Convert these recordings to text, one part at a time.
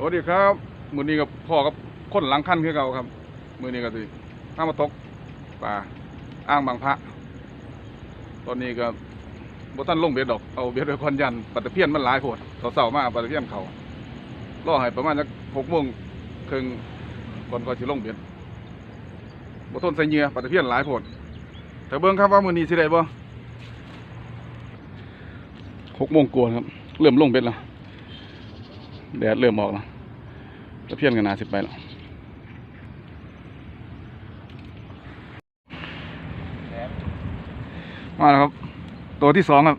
สวัสดีครับมือนี้กับพ่อกับคนหลังขั้นคือเก่าครับ มือนี้ก็สิน้ามาตกปลาอ้างบางพระ ตอนนี้ก็บ่ทันลงเบ็ดดอกเอาเบ็ดไว้คอนยันปลาตะเพียนมันหลายโพดเสาๆมากปลาตะเพียนเขารอให้ประมาณสักหกโมงครึ่งก่อนก็สิลงเบ็ดบ่ทนใส่เงื่อปลาตะเพียนหลายโพดแต่เบิ่งครับว่ามือนี้สิได้บ่หกโมงกว่าครับเริ่มลงเบ็ดแล้ว แดดเริ่มออกแล้วตะเพียนกันนาสิบไปแล้วมาแล้วครับ ตัวที่สองครับ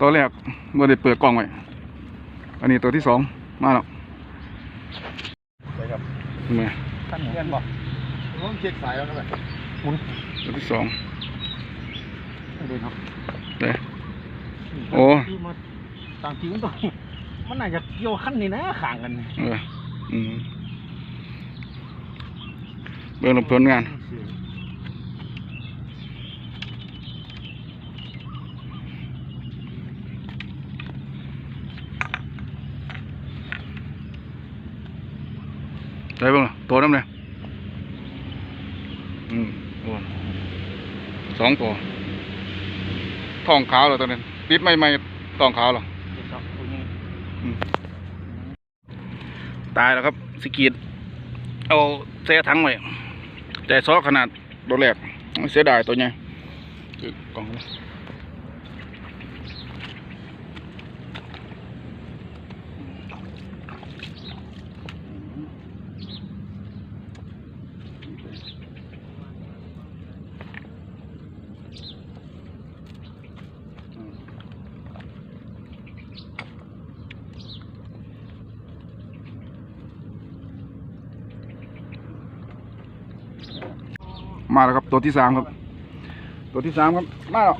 ตัวแรกเมื่อได้เปิดกล้องไว้อันนี้ตัวที่สองมาแล้วใช่ครับเป็นไงท่านเพื่อนบอกต้องเช็คสายแล้วนะหมุนตัวที่สองดูครับเด้โอ้ที่มาต่างจริงมันต้อง มันน่าจะเกี่ยวขั้นนี่นะข่างกันนี่เอออืมเบื้องหลังผลงาน đây vâng tổ lắm này ừ buồn sóng tổ thòng khá rồi tao này tít may may thòng khá rồi ตายแล้วครับสกีดเอาเสียทั้งไว้แต่ซอขนาดโดวแหลกเสียดายตัวไงกล่องนะ มาแล้วครับตัวที่สามครับ ตัวที่สามครับมาแล้ว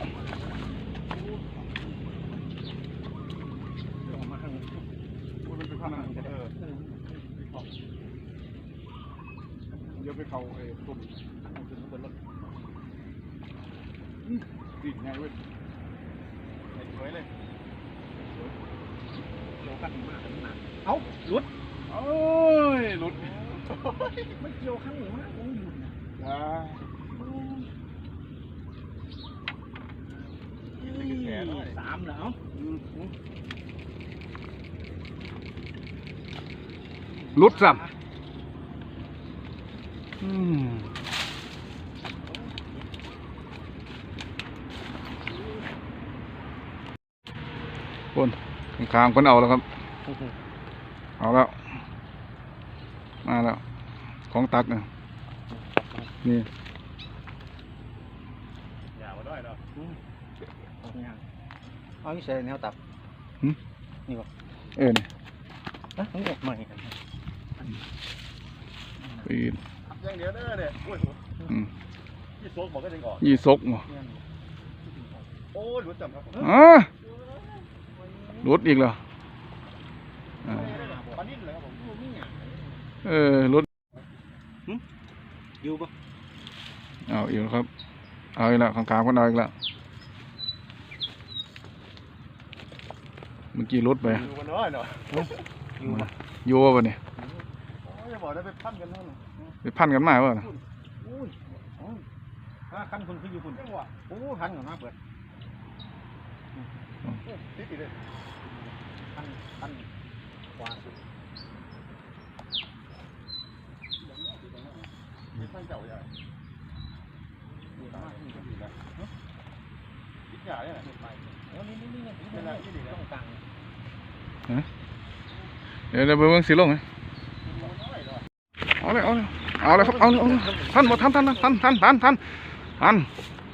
เดี๋ยวไปเขาไอ้ตุ่มดีไงเว้ยสวยเลยเกี่ยวขั้นมากขนาดเอ้าหลุดโอ้ยหลุดมันเกี่ยวขั้นมากผมหยุดนะอ่า สามแล้วลุดซ้ำคนข้างคนเอาแล้วครับ เอาแล้ว มาแล้ว ของตักเนี่ย นี่อย่ามาด้วยเนาะเอาอีเสแนวตับเออนี่นะต้องออกใหม่กันปีนอย่างเดียวเด้อเนี่ยโอ้ยอืมยี่โซกบอกก็ยังออกยี่ซกเหรอโอ้ยหลุดจำครับอ่าหลุดอีกเหรออ่าปานิ่เลยครับผมนี่เออหลุดอยู่ปะ เอาอีกแล้วครับ เอาอีกแล้วข้างๆคนเอาอีกแล้วเมื่อกี้หลุดไปอยู่กันน้อยเนาะอยู่ปะโยวะเนี่ยโอ้ยบอกได้ไปพันกันแล้วไปพันกันมาวะน่ะโอ้ยห้าคันคนคืออยู่คุณโอ้คันกับมาเปิดติดอีกเลยคันคันขวาสุดนี่ท่านเจ้าใหญ่ เดี๋ยวเดี๋ยวเบิ่งสิลงไหมเอาเลยเอาเลยเอาเลยครับเอาเลยเอาเลยทันหมดทันทันทันทันทันทันทัน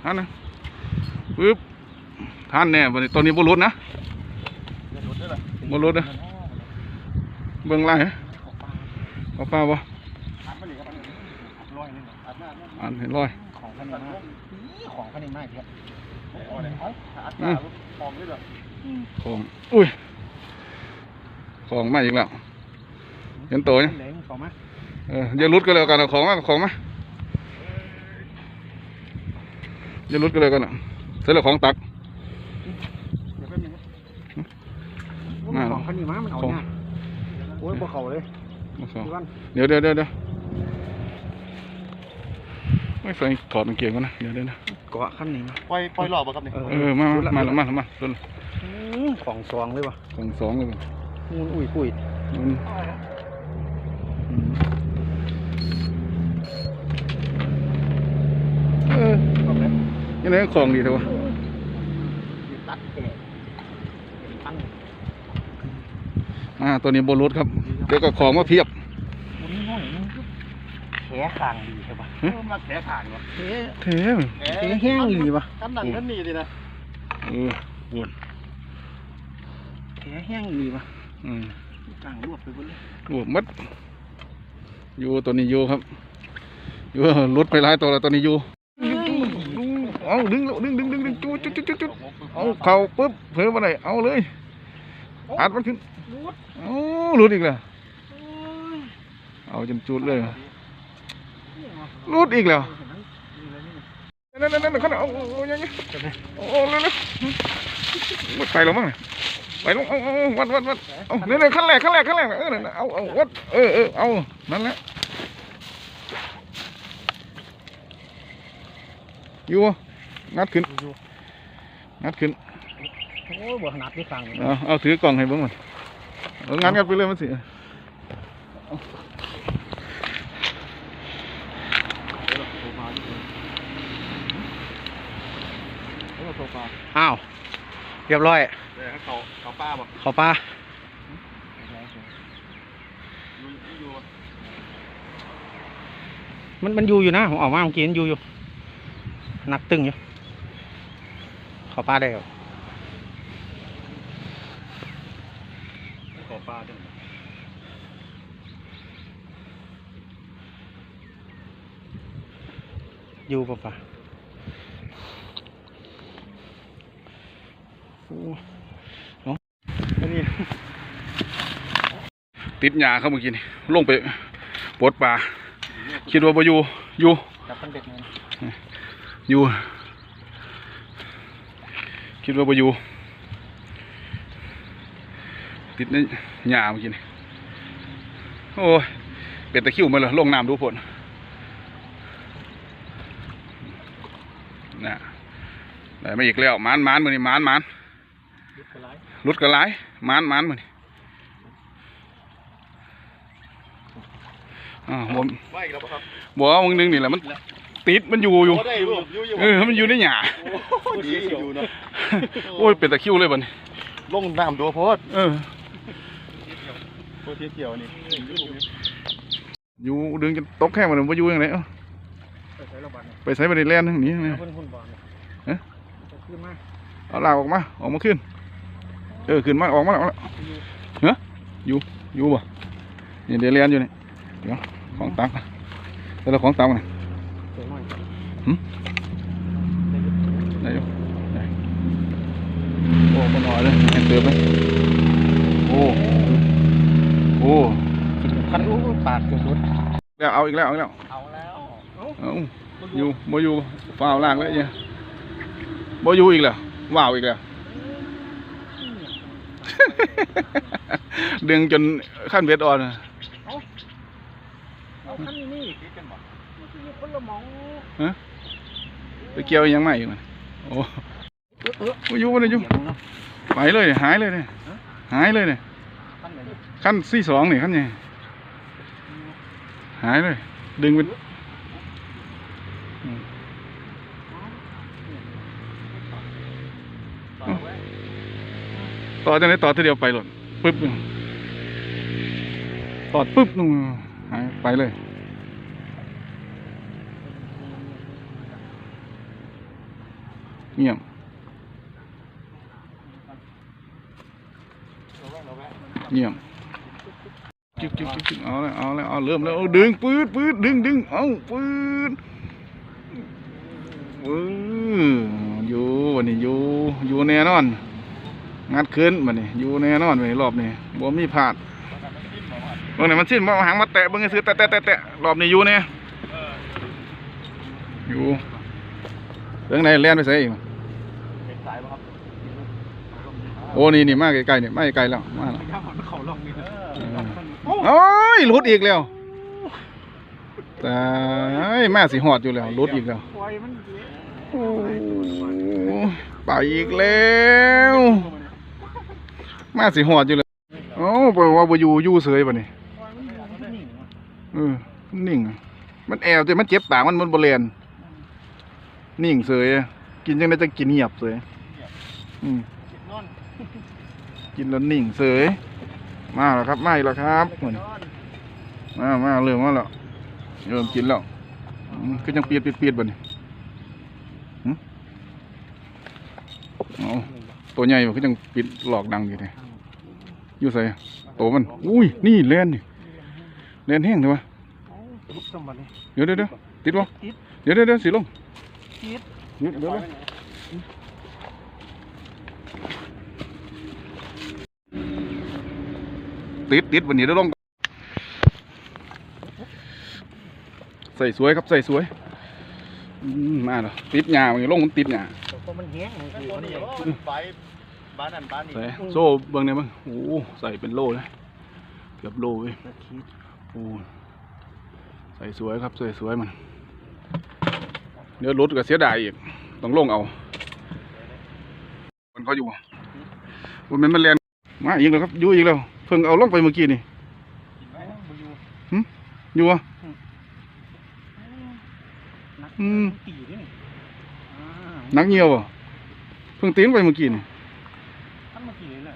ทันนะปึ๊บทันแน่วันนี้ตัวนี้บรุษนะบรุษนะเบิ่งไล่เหรอเอาป้าบ่อันเห็นรอย ของพันนี้ของพันนี้มากครับอืมของด้วยเหรอของอุ้ยของมาอีกแล้วเห็นตัวยังไหนของมาเอออย่าหลุดกันเลยกันเอาของมาเอาของมาอย่าหลุดกันเลยกันอะเสร็จแล้วของตักเดี๋ยวแป๊บนึงของพันนี้มามันเอาของหน้าโอ้ยบ่เข้าเลยบ่เข้าพี่วันเดี๋ยวเดี๋ยวเดี๋ยวเดี๋ยว ไม่ใส่ถอดกางเกงก่อนนะเดี๋ยวเดี๋ยวนะเกาะขั้นนี้มาปล่อยปล่อยหลอกป่ะครับเนี่ยเออมามามาแล้วมาแล้วมาต้นอืมของซองเลยวะสองสองเลยมันงูนอุ้ยปุ้ยอืมเออยังไงของดีเถอะวะตัดแกะตั้งอ่าตัวนี้บนรถครับ เดี๋ยวก็ของมาเพียบมันน้อยมันก็แขขางดีใช่ปะเออ มาแผลผ่านวะแขเท่แขแห้งดีปะกันนั่นกันนี่ดินะเออปวดแขแห้งดีปะอืมต่างรวบไปหมดเลยรวบมัดอยู่ตัวนี้อยู่ครับอยู่รถไปหลายตัวแล้วตัวนี้อยู่เอาดึงแล้วดึงดึงดึงดึงจุดจุดจุดจุดจุดเอาเข่าปุ๊บเพิ่มมาไหนเอาเลยอัดมันขึ้นเอาหลุดอีกแล้วเอาจนจุดเลย ลุดอีกแล้วนั่นนั่นนั่นนั่นเขาเอาเอาเอาอย่างเงี้ยโอ้โหเร็วเร็วมันไปแล้วมั้งเนี่ยไปลงเอาเอาวัดวัดวัดเอาเนี่ยเนี่ยขั้นแรกขั้นแรกขั้นแรกเออนั่นน่ะเอาเอาวัดเออเออเอานั่นแหละอยู่งัดขึ้นงัดขึ้นโอ้ยบ่ถนัดที่ฟังเอาเอาถือกล่องให้เบิ่งมันงัดงัดไปเลยมันสิ อ้าว เรียบร้อยเดี๋ยวเขาเขาป้าบ่ขอปลาอยู่อยู่มันมันอยู่อยู่นะผมออกมาเมื่อกี้มันอยู่อยู่หนักตึงอยู่ขอปลาได้ครับขอป้าด้วยอยู่ปะปะ อ้เนาะอันนี้ติดหญ้าเข้าเมื่อกี้นี่ลงไปปลดปลาคิดว่าบ่อยู่อยู่จับเป็นเด็กไงอยู่คิดว่าบ่อยู่ติดในหญ้าเมื่อกี้นี่โอ้ยเป็นตะคริวมาเลยลงน้ำดูผลน่ะได้มาอีกแล้วหมานหมานมือนี่หมานหมาน รุดกระไรหมานหมานมือนี่อ่าวผมว่าอีกแล้วป่ะครับบอกว่ามึงนึงนี่แหละมันติดมันอยู่อยู่โได้อยู่อยู่อยู่เออมันอยู่ในหญ้าโอ้ดีอยู่เนาะโอ้ยเป็นตะคริวเลยบัดนี้ลงน้ำตัวโพดเออโพดเที่ยวนี่อยู่ดึงจนตกแค่มันบ่อยู่ยังไงเอ้าไปใส่ระบาดเนี่ยไปใส่ไปในแลนด์ทางนี้นี่เพิ่นหุ่นบอลเนี่ยเอ๊ะจะขึ้นมาเอาลากออกมาออกมาขึ้น เออขึ้นมาออกมาแล้วออกแล้วเฮ้ยอยู่อยู่บ่นี่เดี๋ยวแลนด์อยู่นี่เดี๋ยวของตักแต่ละของตักมันสวยหน่อยได้อยู่โอ้คนน้อยเลยเห็นเติมไหมโอ้โอ้คันอู้ปากเกือบรุดแล้วเอาอีกแล้วเอาอีกแล้วเอาแล้วเอาอยู่บ่อยู่ฝ้าวลากแล้วเนี่ยบ่อยู่อีกแล้วว้าวอีกแล้ว ดึงจนขั้นเบ็ดอ่อนอะเอาคันนี้คิดกันบ่มันคือคนละหมองไปเกี่ยวอีหยังไม่อยู่มันโอ้เออเออบ่อยู่บ่ได้อยู่เสียงเนาะไปเลยเนี่ยหายเลยเนี่ยหายเลยเนี่ยคันไหนขั้นที่สองนี่ขั้นใหญ่หายเลย ดึงเป็นอืม ต่อจากนี้ต่อทีเดียวไปหล่นปึ๊บนึงตอปึ๊บนึงหายไปเลยเงียบเงียบจิ๊บจิ๊บจิ๊บจิ๊บเอาแล้วเอาแล้วเอาเริ่มแล้วดึงปืดปืดดึงดึงเอาปืดเอออยู่วันนี้อยู่อยู่แน่นอน งัดขึ้นวันนี้อยู่แน่นอนวันนี้รอบนี้บ่มีพลาดเบิ่งไหนมันสิ้นบ่เอาหางมาแตะเบิ่งให้ซื้อแตะแตะแตะแตะรอบนี้อยู่แน่อยู่เรื่องไหนเล่นไปใส่อีกเป็นสายป่ะครับโอ้นี่นี่มาไกลๆนี่มาไกลๆแล้วมาแล้วถ้ามันเขาลองนี่เออโอ้ยหลุดอีกแล้วตายแม่สิหอดอยู่แล้วหลุดอีกแล้วปล่อยมันเสียโอ้ไปอีกแล้ว ม่สิหอดอยู่แล้วโอ้แปลว่าบอยู่อยู่เสยบ่นี่อยมันอยู่มันก็นิ่งว่ะเออนิ่ง มันแอวแต่มันเจ็บปากมันมันบ่เรียนนิ่งเสยกินจังได๋จะกินเงียบเสยอืมกินแล้วนิ่งเสยมาแล้วครับไมาอีกแล้วครับนอนมามาเริ่มมาแล้วเริ่มกินแล้วอืมคือยังเปียดเปียดเปียดบ่นี่เอาตัวใหญ่บ่คือยังปิดหลอกดังอยู่นี่ อยู่ไสโตมัน อุ้ย นี่แลนนี่แลนแห้งเลยวะเอาลุกสมเดี๋ยวเดี๋ยวเดี๋ยวติดบ่ติดเดี๋ยวเดี๋ยวเดี๋ยวสิลงติดเดี๋ยวเดี๋ยวติดติดวันนี้เดี๋ยวลงใส่สวยครับใส่สวยมาแล้วติดหญ้ามันลงมันติดหญ้า เพราะมันแห้งมันคือมันใหญ่ไปบ้านนั่นบ้านนี้ใส่โซ่เบิ่งได้มั้งโอ้ใส่เป็นโลเลยเกือบโลเลยโอ้ใส่สวยครับใส่สวยมันเดี๋ยวรถก็เสียดายอีกต้องลงเอามันเขาอยู่วันนี้มันแลนมาอีกแล้วครับอยู่อีกแล้วเพิ่งเอาลงไปเมื่อกี้นี่อยู่อะนักอืมตีด้วยนี่อ่านักเงียวอะเพิ่งตีนไปเมื่อกี้นี่ท่านมากี่เลยแหละ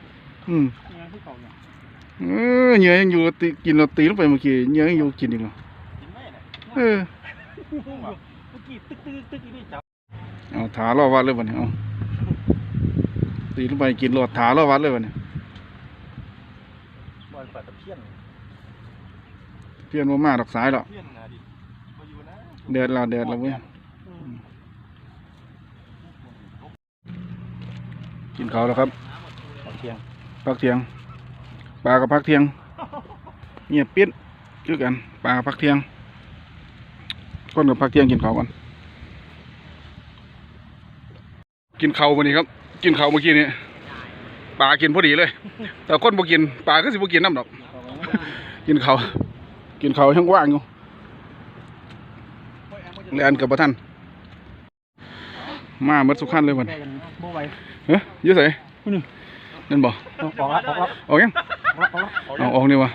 อืมยังที่เขาเนี่ยเออเหงื่อยังอยู่ตีกินเราตีลงไปเมื่อกี้เหงื่อยังอยู่กินอีกเหรอกินไหมเนี่ยเออเมื่อกี้ตึ๊กตึ๊กตึ๊กนี่จับเอาถาล่อวัดเลยวันนี้เอาตีลงไปกินรอดถาล่อวัดเลยวันนี้บอลปัดตะเพี้ยนเพี้ยนว่ามาดอกสายหรอกเพื่อนนะดิมาอยู่นะเดือดแล้วเดือดแล้วเว้ยกินข้าวแล้วครับเอาเทียง พักเที่ยง ปลากับพักเที่ยงเงียบปิดคือกัน ปลากับพักเที่ยงคนกับพักเที่ยงกินข้าวก่อน กินข้าววันนี้ครับ กินข้าวเมื่อกี้นี้ปลากินพอดีเลย แต่คนบ่กิน ปลาก็สิบ่กินน้ำดอก กินข้าวกินข้าวยังว่างอยู่แลนกับบ่ทันมาหมดสุขันเลยวันได้กันโบไหวเฮ้ยอยื้อใส่ นี่นั่นบ่ออกละออกละออกยังออกละออกละเอาออกนี่วะ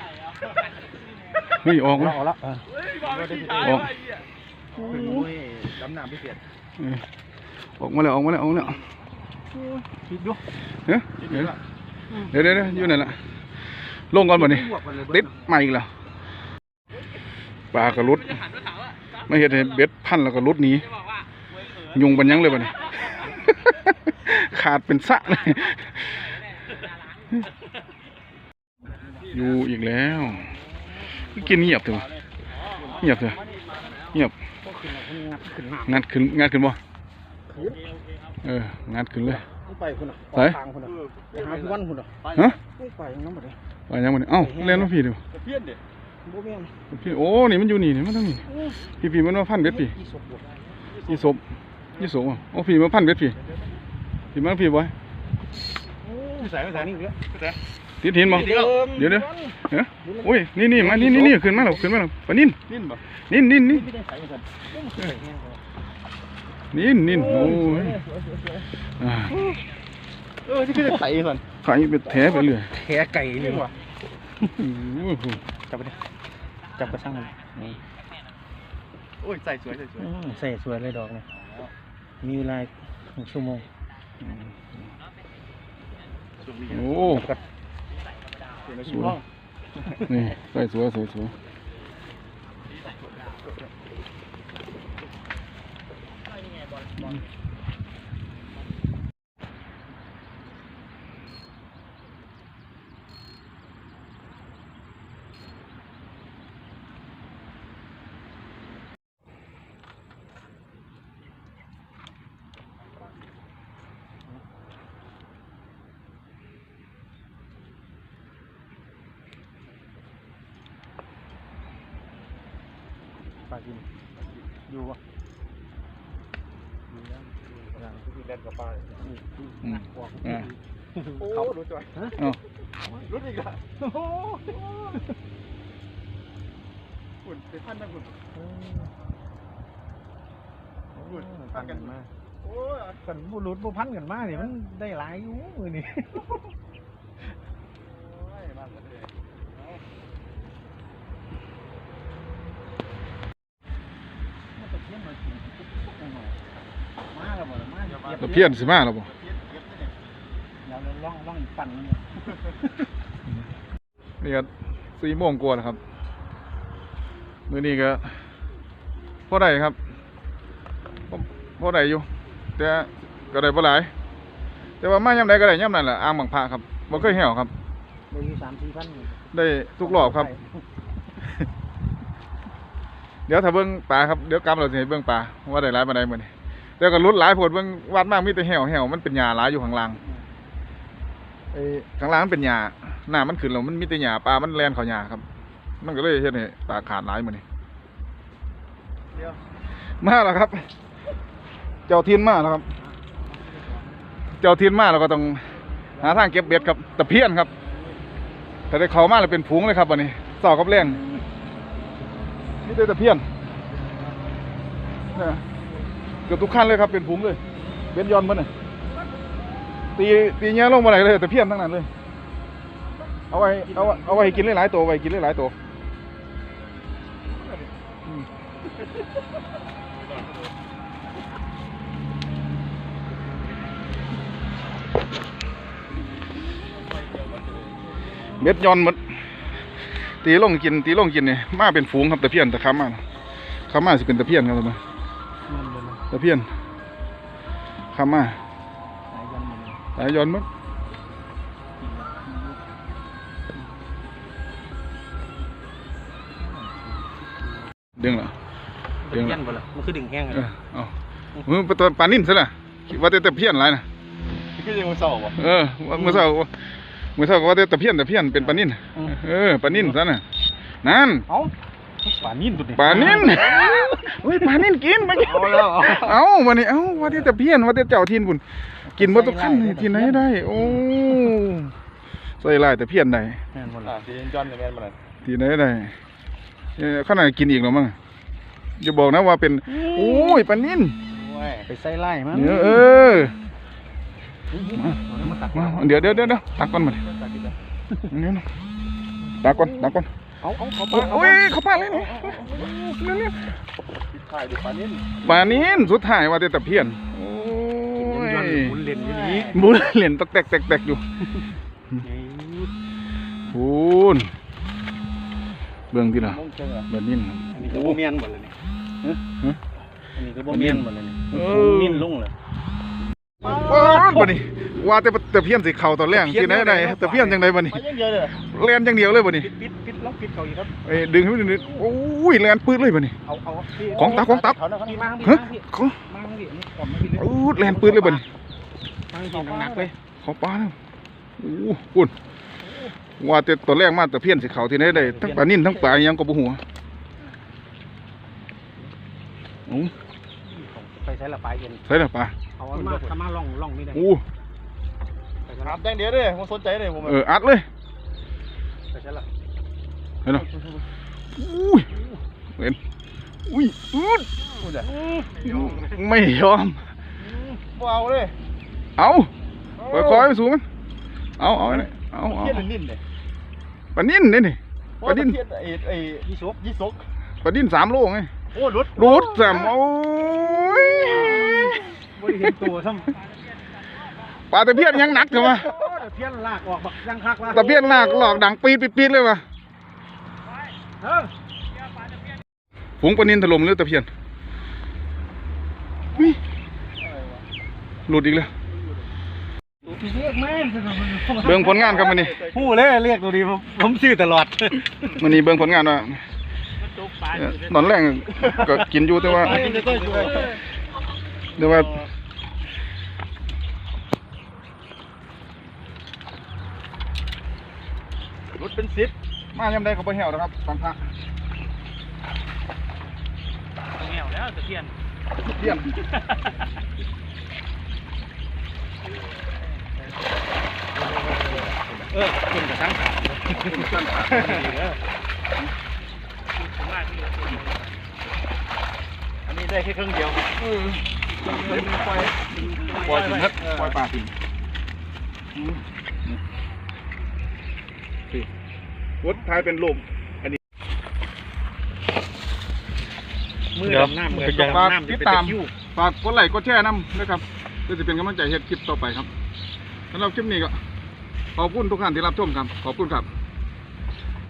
เฮ้ยออกอวะอกละเออออกโอ้ยดำน้ำพิเศษเออออกมาแล้วออกมาแล้วออกมาแล้วคิดดูเฮ้ยเดี๋ยวเดี๋ยวเดี๋ยวเดี๋ยวอยู่นั่นแหละลงก่อนบ่นี่ติดมาอีกแล้วปลากระลุดไม่เห็นเบ็ดพันแล้วก็ลุดหนียุงปันยังเลยบ่นี่ขาดเป็นสะเลย อยู่อีกแล้วกินเงียบเถอะวะเงียบเถอะเงียบก็ขึ้นมาขึ้นหน้างัดขึ้นงัดขึ้นบ่เอองัดขึ้นเลยไปคุณอะไปทางคุณอะไปหาพี่วันคุณอะฮะไม่ไปน้ำหมดเลยไปยังบ่นี่เอ้าเล่นลูกพี่ดูเพื่อนเด็ดโบเมียนพี่โอ้นี่มันอยู่นี่นี่มันต้องนี่พี่พี่มันมาพันเบ็ดพี่อีศพบวกยี่ศพยี่ศพอะโอ้พี่มาพันเบ็ดพี่พี่มาพี่บ่ อยใส่ไม่ใส่นี่เยอะติดหินบ่เดี๋ยวเดี๋ยวเฮ้ยโอ้ยนี่นี่มานี่นี่นี่ขึ้นมาแล้วขึ้นมาแล้วปลานิ่นนิ่นปะนิ่นนิ่นนิ่นไม่ได้ใส่ไม่ใส่ใส่แห้งเลยนิ่นนิ่นโอ้ยอ่าเออที่คือไข่ก่อนขายเป็นแท้ไปเรื่อยแผลไก่นี่ว่ะโอ้โหจับไปดิจับกระช่างมันนี่โอ้ยใส่สวยใส่สวยใส่สวยเลยดอกเนี่ยมีเวลาหนึ่งชั่วโมงสวยดี โอ้สวยนี่ใส่สวยสวยสวยป ลากิน อยู่วะอยู่แล้วอย่างที่เล่นกับปลาอืมอ่าโอ้รู้จ่อยเอ้ารู้อีกละโอ้โหฝุ่นไปพันทั้งฝุ่นพูดพันกันมาโอ้ยกันบุรุษบุพันกันมาเนี่ยมันได้หลายอยู่มือนี่ โอ้ยมากเลยเอา มันตะเพียนมากินมาแล้ว บ่ล่ะมาเก็บตะเพียนสิมาแล้วบ่เก็บเก็บได้เนี่ยเดี๋ยวเราล่องล่องปั่นมันเนี่ยนี่ก็สี่โมงกว่าแล้วครับมื้อนี้ก็พอได้ครับพอพอได้อยู่แต่ก็ได้บ่หลาย แต่ว่ามายามใดก็ได้ยามนั้นแหละอ่างบางพระครับบ่เคยเหี่ยวครับได้อยู่สามสี่พันได้ทุกรอบครับ เดี๋ยวถ้าเบิ่งปลาครับเดี๋ยวกลับเราจะให้เบิ่งปลาว่าได้หลายปานใดมื้อนี้ เดี๋ยวก็ลุ้นหลายโพดเบิ่งวัดมากมีแต่แหวแหวมันเป็นหญ้าหลายอยู่ข้างล่างไอ้ข้างล่างมันเป็นหญ้าน้ามันขึ้นแล้วมันมีแต่หญ้าปลามันแล่นเข้าหญ้าครับ มันก็เลยเฮ็ดให้ปลาขาดหลายมื้อนี้เดี๋ยวมาแล้วครับ เจ้าทินมาแล้วครับ เจ้าทินมาแล้วก็ต้องหาทางเก็บเบ็ดครับตะเพียนครับ แต่ได้เขามาแล้วเป็นฝูงเลยครับวันนี้เสากับแรงนี่ได้ตะเพียนเนี่ย เกือบทุกขั้นเลยครับเป็นฝูงเลยเบ็ดยอนมันเนี่ยตีตีเงี้ยลงมาไหนเลยแตะเพี้ยนทั้งนั้นเลย เอาไว้เอาไว้เอาไว้กินหลายๆตัวไว้กินหลายๆตัวเม็ดยอนหมดตีลงกินตีลงกินเนี่ยมาเป็นฝูงครับตะเพียนตะขามาขามาสิเป็นตะเพียนครับตะมามัน ตะเพียนขามาสายยันมันเลยสายยอนหมดดึงเหรอตะเพียนบ่ล่ะมันคือดึงแห้งเออเอามือเป็นตัวปลานิ่นซะละคิดว่าแต่ตะเพียนอะไรนะนี่คือยังมือเศร้าบ่เออว่ามื่อเช้ามื่อเช้าก็ว่าแต่ตะเพียนตะเพียนเป็นปลานิ่นเออปลานิ่นซะน่ะนั่น เอ้าป่านิ่นตัวนี้ปลานิ่นเฮ้ยปลานิ่นกินไปกินเอาแล้วเอาเอาวันนี้เอ้าว่าที่ตะเพียนว่าที่เจ้าทินบุญกินบ่ทุกขั้นนี่ที่ไหนได้ โอ้ใส่ลายตะเพียนได้แม่นบ่อ่าล่ะสีจอนกับแมนมาเลยที่ไหนได้เอ้ยขนาดกินอีกแล้วมั้งอย่าบอกนะว่าเป็นโอ้ยปลานิ่นโอ้ยไปใส่ไล่มันเดี๋ยวเออเอามาตักมาเดี๋ยวเดี๋ยวเดี๋ยวเดี๋ยวตักก่อนมาดินี่นะตักก่อนตักก่อน เอาเอาเขาโอ้ปายเขาปาเลยนี่นี่นี่ปิดท้ายด้วยปลานิ่นปลานิ่นสุดท้ายว่าแต่ตะเพียนโอ้ยย้อนหมุนเล่นอยู่นี่บุญเหรียญตกแตกแตกแตกอยู่พูนเบื้องที่ละมุ่งเชิงอะแบบนี้นะอันนี้ก็บ่เมียนหมดเลยนี่ฮะอันนี้ก็บ่เมียนหมดเลยนี่เออนิ่นลงเลย ว้าวบัดนี้ว่าแต่ตะเพียนสีเขาตอนแรกที่ไหนได้ตะเพียนจังไดบัดนี้ไปยังเยอะเลยแลนอย่างเดียวเลยบัดนี้ปิดปิดปิดล็อกปิดเขาอีกครับเอ้ยดึงให้มันนิดโอ้ยแลนปืดเลยบัดนี้เอาเอาพี่ของตักของตักเขานะครับพี่มาพี่ฮะมาพี่เขามาพี่นี่กล่อมมาพี่เลยอู้แลนปืดเลยบัดนี้มาพี่หนักๆเลยเขาปลาแล้วโอ้ปุ่นว่าแต่ตอนแรกมาตะเพียนสีเขาที่ไหนได้ทั้งปลานิ่นทั้งปลาอิหยังก็บ่หัวโอ้ ไปใช้ละปลายเย็นใส่ละปลาเอามาทำมาล่องล่องนี่ได้โอ้ไปใช้คละรับแดงเดียวเลยผมสนใจเลยผมเอออัดเลยไปใช้ละเห็นไหมอุ้ยเห็นอุ้ยอืดพูดอะไม่ยอมบ่เอาเลยเอาคอยคอยไปสูงมันเอาเอาเลยเอาเอาเทียนนิ่นเลยปลานิ่นนี่นี่ปลานิ่นเทียนไอ้ไอ้ยี่สุกยี่สกปลานิ่นสามโลไงโอ้รถรูดสามโอ้ ยบริเห็นตัวซ้ปลาตะเพียนยังหนักเลยวะำเพี้ยนลากออกบักยังคักว่าตะเพียนหนักหลอกดังปีดปีดปีดเลยวะเออฝูงปลานิ่นถล่มเลยตะเพียนอุ๊ยหลุดอีกแล้ว เรียกแม่นเบิ่งผลงานครับมันนี่หู้เลยเรียกตัวนี้ผมผมชื่อตลอดมันนี่เบิ่งผลงานว่าเอ่อตอนแรกก็กินอยู่แต่ว่าไอ้เจ้าตัวอยู่เลยเดี๋ยวว่า รถเป็นสิบมายามใดเขาไปเหี่ยวนะครับฟังพระแง่แล้วตะเพียนเพี้ยนเออขึ้นกับทั้งขามบ้านที่อันนี้ได้แค่ครึ่งเดียวเออปล่อยปล่อยทิ้งครับปล่อยปลาทิ้งอืมนี่สิ วุฒไทยเป็นลมมือดำน้ำเหมือนฝากดำน้ำติดตามฝากกดไลค์กดแชร์น้ำนะครับเพื่อจะเป็นกำลังใจเฮ็ดคลิปต่อไปครับสำหรับคลิปนี้ก็ขอบคุณทุกท่านที่รับชมครับ ขอบคุณครับ